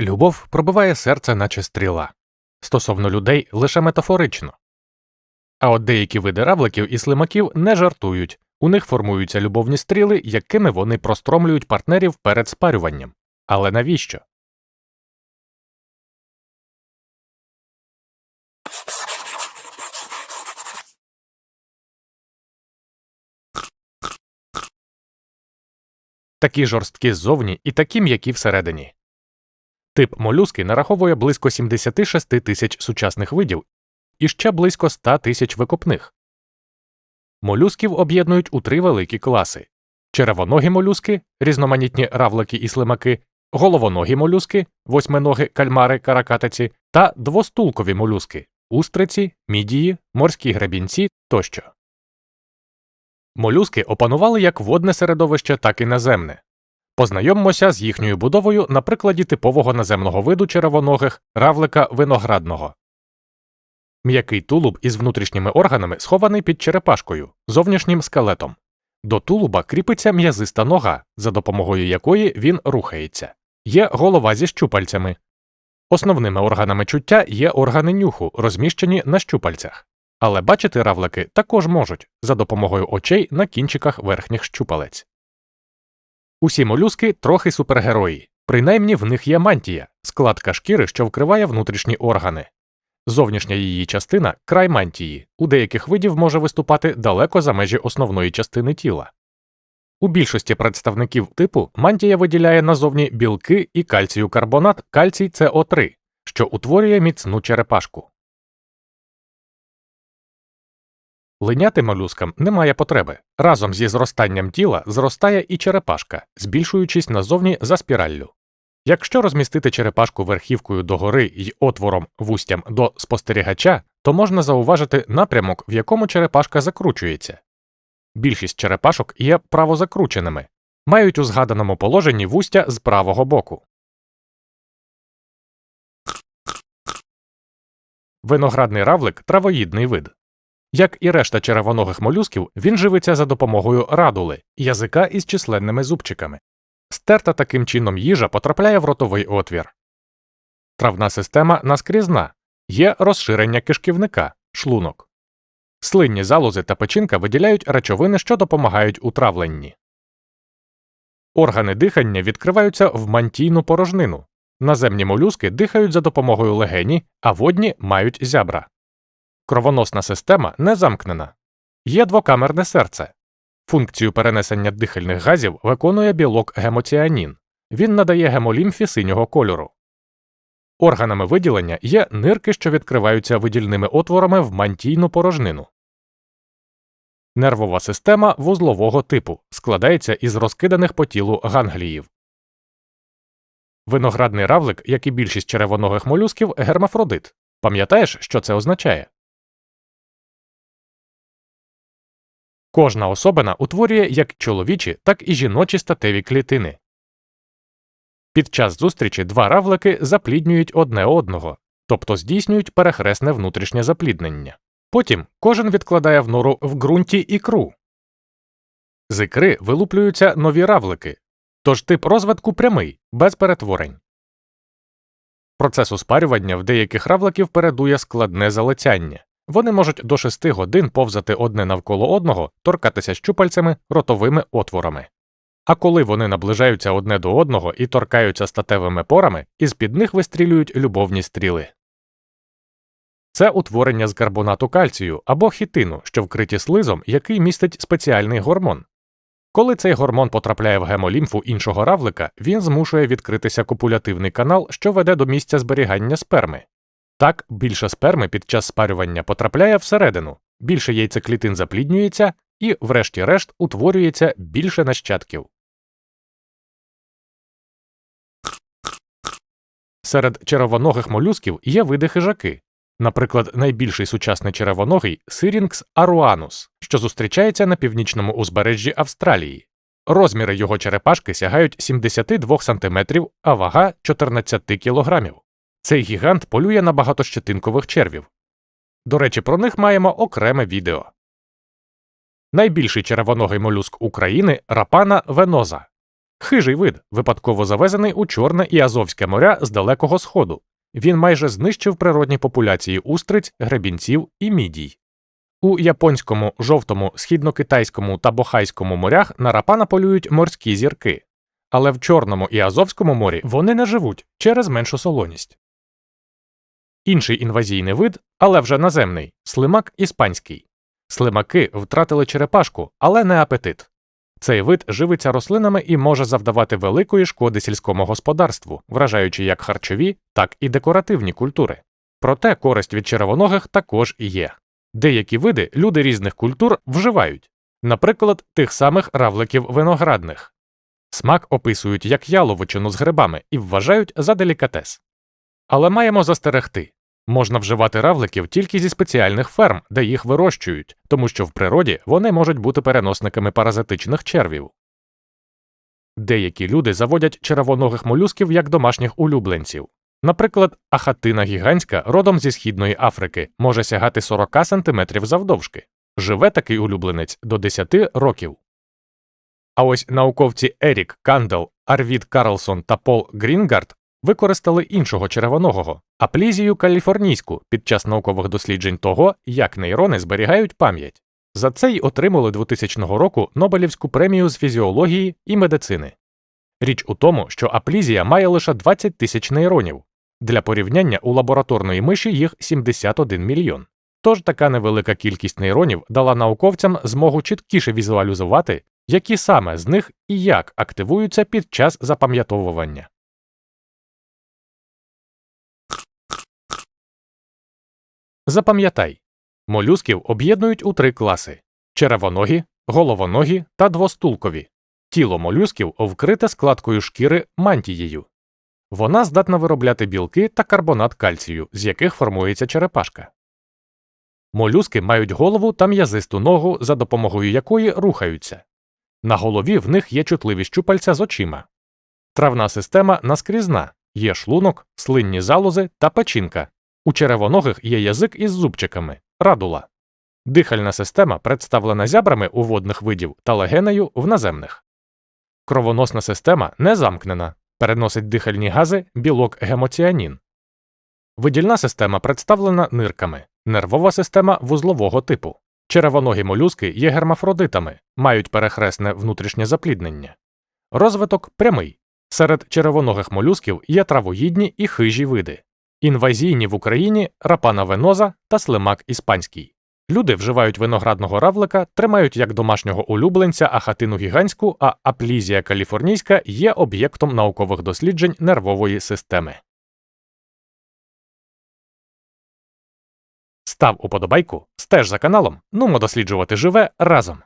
Любов пробиває серце, наче стріла. Стосовно людей лише метафорично. А от деякі види равликів і слимаків не жартують, у них формуються любовні стріли, якими вони простромлюють партнерів перед спарюванням. Але навіщо? Такі жорсткі ззовні і такі м'які всередині. Тип молюски нараховує близько 76 тисяч сучасних видів і ще близько 100 тисяч викопних. Молюсків об'єднують у три великі класи черевоногі молюски, різноманітні равлики і слимаки, головоногі молюски, восьминоги, кальмари, каракатиці та двостулкові молюски устриці, мідії, морські гребінці тощо. Молюски опанували як водне середовище, так і наземне. Познайомимося з їхньою будовою на прикладі типового наземного виду червоногих равлика виноградного. М'який тулуб із внутрішніми органами схований під черепашкою, зовнішнім скелетом. До тулуба кріпиться м'язиста нога, за допомогою якої він рухається. Є голова зі щупальцями. Основними органами чуття є органи нюху, розміщені на щупальцях. Але бачити равлики також можуть за допомогою очей на кінчиках верхніх щупалець. Усі молюски трохи супергерої, принаймні в них є мантія, складка шкіри, що вкриває внутрішні органи. Зовнішня її частина край мантії, у деяких видів може виступати далеко за межі основної частини тіла. У більшості представників типу мантія виділяє назовні білки і кальцію карбонат кальцій СО3, що утворює міцну черепашку. Линяти молюскам немає потреби. Разом зі зростанням тіла зростає і черепашка, збільшуючись назовні за спіраллю. Якщо розмістити черепашку верхівкою догори й отвором вустям до спостерігача, то можна зауважити напрямок, в якому черепашка закручується. Більшість черепашок є правозакрученими, мають у згаданому положенні вустя з правого боку. Виноградний равлик травоїдний вид. Як і решта черевоногих молюсків, він живиться за допомогою радули, язика із численними зубчиками. Стерта таким чином їжа потрапляє в ротовий отвір. Травна система наскрізна, є розширення кишківника, шлунок. Слинні залози та печінка виділяють речовини, що допомагають у травленні. Органи дихання відкриваються в мантійну порожнину. Наземні молюски дихають за допомогою легені, а водні мають зябра. Кровоносна система не замкнена. Є двокамерне серце. Функцію перенесення дихальних газів виконує білок гемоціанін. Він надає гемолімфі синього кольору. Органами виділення є нирки, що відкриваються видільними отворами в мантійну порожнину. Нервова система вузлового типу складається із розкиданих по тілу гангліїв. Виноградний равлик, як і більшість черевоногих молюсків, гермафродит. Пам'ятаєш, що це означає? Кожна особина утворює як чоловічі, так і жіночі статеві клітини. Під час зустрічі два равлики запліднюють одне одного, тобто здійснюють перехресне внутрішнє запліднення. Потім кожен відкладає в нору в ґрунті ікру. З ікри вилуплюються нові равлики, тож тип розвитку прямий, без перетворень. Процесу спарювання в деяких равликів передує складне залицяння. Вони можуть до 6 годин повзати одне навколо одного, торкатися щупальцями ротовими отворами. А коли вони наближаються одне до одного і торкаються статевими порами, із під них вистрілюють любовні стріли. Це утворення з карбонату кальцію або хітину, що вкриті слизом, який містить спеціальний гормон. Коли цей гормон потрапляє в гемолімфу іншого равлика, він змушує відкритися копулятивний канал, що веде до місця зберігання сперми. Так, більше сперми під час спарювання потрапляє всередину, більше яйцеклітин запліднюється і, врешті-решт, утворюється більше нащадків. Серед черевоногих молюсків є види хижаки. Наприклад, найбільший сучасний черевоногий Сирінгс аруанус, що зустрічається на північному узбережжі Австралії. Розміри його черепашки сягають 72 см, а вага 14 кг. Цей гігант полює на багатощетинкових червів. До речі, про них маємо окреме відео. Найбільший червоногий молюск України рапана веноза. Хижий вид, випадково завезений у Чорне і Азовське моря з Далекого Сходу. Він майже знищив природні популяції устриць, гребінців і мідій. У японському, жовтому, східнокитайському та бохайському морях на рапана полюють морські зірки, але в Чорному і Азовському морі вони не живуть через меншу солоність. Інший інвазійний вид, але вже наземний слимак іспанський. Слимаки втратили черепашку, але не апетит. Цей вид живиться рослинами і може завдавати великої шкоди сільському господарству, вражаючи як харчові, так і декоративні культури. Проте користь від червоногих також є. Деякі види люди різних культур вживають, наприклад, тих самих равликів виноградних. Смак описують як яловичину з грибами і вважають за делікатес. Але маємо застерегти можна вживати равликів тільки зі спеціальних ферм, де їх вирощують, тому що в природі вони можуть бути переносниками паразитичних червів. Деякі люди заводять червоногих молюсків як домашніх улюбленців. Наприклад, ахатина гігантська родом зі Східної Африки може сягати 40 см завдовжки. Живе такий улюбленець до 10 років. А ось науковці Ерік Кандел, Арвід Карлсон та Пол Грінгард використали іншого червоногого аплізію каліфорнійську під час наукових досліджень того, як нейрони зберігають пам'ять. За це й отримали 2000 року Нобелівську премію з фізіології і медицини. Річ у тому, що аплізія має лише 20 тисяч нейронів. Для порівняння у лабораторної миші їх 71 мільйон. Тож така невелика кількість нейронів дала науковцям змогу чіткіше візуалізувати, які саме з них і як активуються під час запам'ятовування. Запам'ятай молюсків об'єднують у три класи черевоногі, головоногі та двостулкові. Тіло молюсків вкрите складкою шкіри мантією. Вона здатна виробляти білки та карбонат кальцію, з яких формується черепашка. Молюски мають голову та м'язисту ногу, за допомогою якої рухаються. На голові в них є чутливі щупальця з очима. Травна система наскрізна, є шлунок, слинні залози та печінка. У черевоногих є язик із зубчиками радула. Дихальна система представлена зябрами у водних видів та легенею в наземних. Кровоносна система не замкнена, переносить дихальні гази білок гемоціанін. Видільна система представлена нирками, нервова система вузлового типу. Черевоногі молюски є гермафродитами, мають перехресне внутрішнє запліднення. Розвиток прямий. Серед черевоногих молюсків є травоїдні і хижі види. Інвазійні в Україні рапана веноза та слимак іспанський. Люди вживають виноградного равлика, тримають як домашнього улюбленця ахатину гігантську, а аплізія каліфорнійська є об'єктом наукових досліджень нервової системи. Став уподобайку, стеж за каналом, нумо досліджувати живе разом.